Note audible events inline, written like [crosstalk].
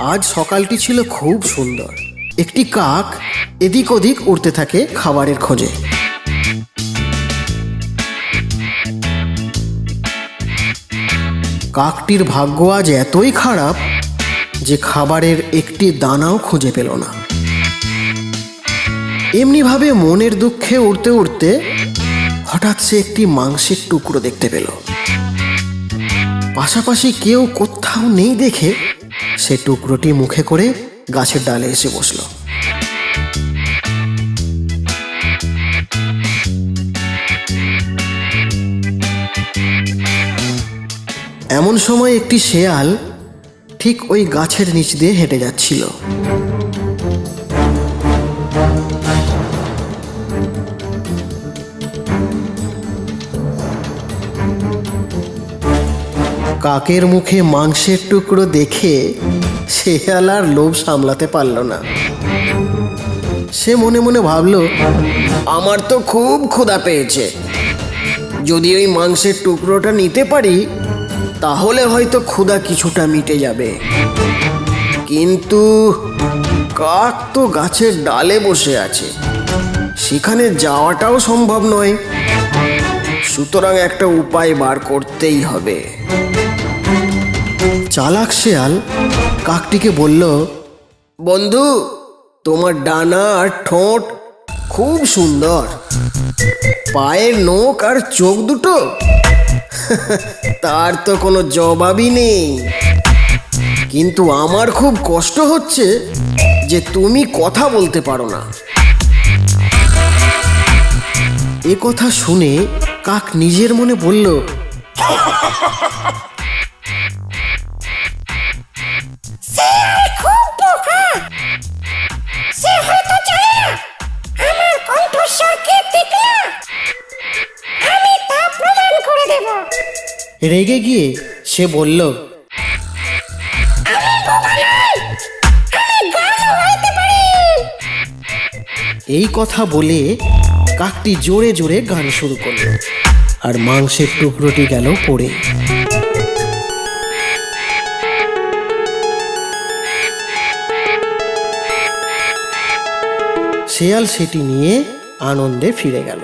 আজ সকালটি ছিল খুব সুন্দর। একটি কাক এদিক ওদিক উড়তে থাকে খাবারের খোঁজে। কাকটির ভাগ্য আজ এতই খারাপ যে খাবারের একটি দানাও খুঁজে পেল না। এমনিভাবে মনের দুঃখে উড়তে উড়তে হঠাৎ সে একটি মাংসের টুকরো দেখতে পেল। পাশাপাশি কেউ কোথাও নেই দেখে সে টুকরোটি মুখে করে গাছের ডালে এসে বসল। এমন সময় একটি শেয়াল ঠিক ওই গাছের নিচ দিয়ে হেঁটে যাচ্ছিল। কাকের মুখে মাংসের টুকরো দেখে শেয়াল আর লোভ সামলাতে পারল না। সে মনে মনে ভাবলো, আমার তো খুব ক্ষুধা পেয়েছে। যদি ওই মাংসের টুকরোটা নিতে পারি, তাহলে হয়তো ক্ষুধা কিছুটা মিটে যাবে। কিন্তু কাক তো গাছের ডালে বসে আছে। সেখানে যাওয়াটাও সম্ভব নয়। সুতরাং একটা উপায় বার করতেই হবে। চালাক শেয়াল কাকটিকে বলল, বন্ধু, তোমার ডানা আর ঠোঁট খুব সুন্দর। পায়ের নখ আর চোখ দুটো? [laughs] তার তো কোনো জবাবই নেই। কিন্তু আমার খুব কষ্ট হচ্ছে যে তুমি কথা বলতে পারো না। এ কথা শুনে কাক নিজের মনে বলল রেগে গিয়ে সে বলল, এই কথা বলে কাকটি জোরে জোরে গান শুরু করল, আর মাংসের টুকরোটি গেল পড়ে। শেয়াল সেটি নিয়ে আনন্দে ফিরে গেল।